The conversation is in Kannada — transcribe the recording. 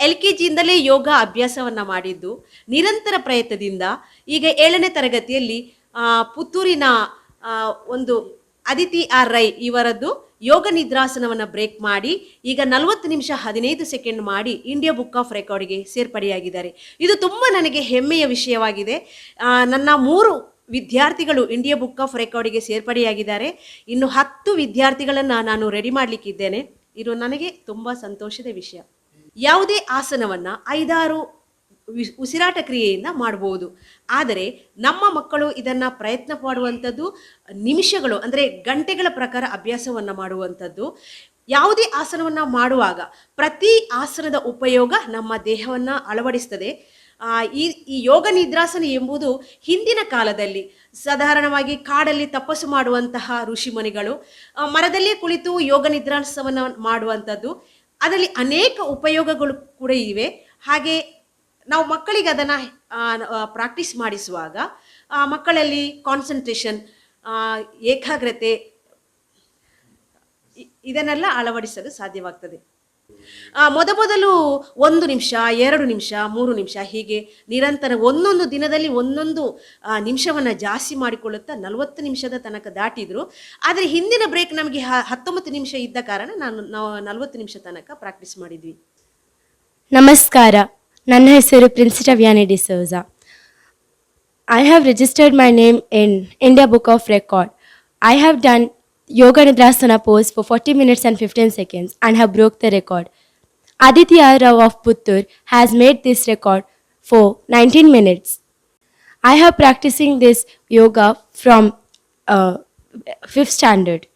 ಎಲ್ ಕೆ ಜಿಯಿಂದಲೇ ಯೋಗ ಅಭ್ಯಾಸವನ್ನು ಮಾಡಿದ್ದು ನಿರಂತರ ಪ್ರಯತ್ನದಿಂದ ಈಗ ಏಳನೇ ತರಗತಿಯಲ್ಲಿ ಪುತ್ತೂರಿನ ಒಂದು ಅದಿತಿ ಆರ್ ರೈ ಇವರದ್ದು ಯೋಗ ನಿದ್ರಾಸನವನ್ನು ಬ್ರೇಕ್ ಮಾಡಿ ಈಗ ನಲವತ್ತು ನಿಮಿಷ ಹದಿನೈದು ಸೆಕೆಂಡ್ ಮಾಡಿ ಇಂಡಿಯಾ ಬುಕ್ ಆಫ್ ರೆಕಾರ್ಡ್ಗೆ ಸೇರ್ಪಡೆಯಾಗಿದ್ದಾರೆ. ಇದು ತುಂಬ ನನಗೆ ಹೆಮ್ಮೆಯ ವಿಷಯವಾಗಿದೆ. ನನ್ನ ಮೂರು ವಿದ್ಯಾರ್ಥಿಗಳು ಇಂಡಿಯಾ ಬುಕ್ ಆಫ್ ರೆಕಾರ್ಡಿಗೆ ಸೇರ್ಪಡೆಯಾಗಿದ್ದಾರೆ. ಇನ್ನು ಹತ್ತು ವಿದ್ಯಾರ್ಥಿಗಳನ್ನು ನಾನು ರೆಡಿ ಮಾಡಲಿಕ್ಕಿದ್ದೇನೆ. ಇದು ನನಗೆ ತುಂಬ ಸಂತೋಷದ ವಿಷಯ. ಯಾವುದೇ ಆಸನವನ್ನು ಐದಾರು ಉಸಿರಾಟ ಕ್ರಿಯೆಯಿಂದ ಮಾಡಬಹುದು ಆದರೆ ನಮ್ಮ ಮಕ್ಕಳು ಇದನ್ನು ಪ್ರಯತ್ನ ಪಡುವಂಥದ್ದು ನಿಮಿಷಗಳು, ಅಂದರೆ ಗಂಟೆಗಳ ಪ್ರಕಾರ ಅಭ್ಯಾಸವನ್ನು ಮಾಡುವಂಥದ್ದು. ಯಾವುದೇ ಆಸನವನ್ನು ಮಾಡುವಾಗ ಪ್ರತಿ ಆಸನದ ಉಪಯೋಗ ನಮ್ಮ ದೇಹವನ್ನು ಅಳವಡಿಸ್ತದೆ. ಈ ಈ ಯೋಗ ನಿದ್ರಾಸನ ಎಂಬುದು ಹಿಂದಿನ ಕಾಲದಲ್ಲಿ ಸಾಧಾರಣವಾಗಿ ಕಾಡಲ್ಲಿ ತಪಸ್ಸು ಮಾಡುವಂತಹ ಋಷಿ ಮುನಿಗಳು ಮರದಲ್ಲೇ ಕುಳಿತು ಯೋಗ ನಿದ್ರಾಸವನ್ನು ಮಾಡುವಂಥದ್ದು. ಅದರಲ್ಲಿ ಅನೇಕ ಉಪಯೋಗಗಳು ಕೂಡ ಇವೆ. ಹಾಗೆ ನಾವು ಮಕ್ಕಳಿಗೆ ಅದನ್ನು ಪ್ರಾಕ್ಟೀಸ್ ಮಾಡಿಸುವಾಗ ಮಕ್ಕಳಲ್ಲಿ ಕಾನ್ಸಂಟ್ರೇಷನ್ ಏಕಾಗ್ರತೆ ಇದನ್ನೆಲ್ಲ ಅಳವಡಿಸಲು ಸಾಧ್ಯವಾಗ್ತದೆ. ಮೊದಮೊದಲು ಒಂದು ನಿಮಿಷ, ಎರಡು ನಿಮಿಷ, ಮೂರು ನಿಮಿಷ, ಹೀಗೆ ನಿರಂತರ ಒಂದೊಂದು ದಿನದಲ್ಲಿ ಒಂದೊಂದು ನಿಮಿಷವನ್ನು ಜಾಸ್ತಿ ಮಾಡಿಕೊಳ್ಳುತ್ತಾ ನಲವತ್ತು ನಿಮಿಷದ ತನಕ ದಾಟಿದ್ರು. ಆದರೆ ಹಿಂದಿನ ಬ್ರೇಕ್ ನಮಗೆ ಹತ್ತೊಂಬತ್ತು ನಿಮಿಷ ಇದ್ದ ಕಾರಣ ನಾನು ನಾವು ನಲವತ್ತು ನಿಮಿಷ ತನಕ ಪ್ರಾಕ್ಟೀಸ್ ಮಾಡಿದ್ವಿ. ನಮಸ್ಕಾರ. ನನ್ನ ಹೆಸರು ಪ್ರಿನ್ಸಿಟ ವ್ಯಾನಿ D'Souza I have registered my name in India book of record I have done Yoga Nidrasana pose for 40 minutes and 15 seconds and have broke the record. Aditya Rao of Puttur has made this record for 19 minutes. I have practicing this yoga from uh, fifth standard.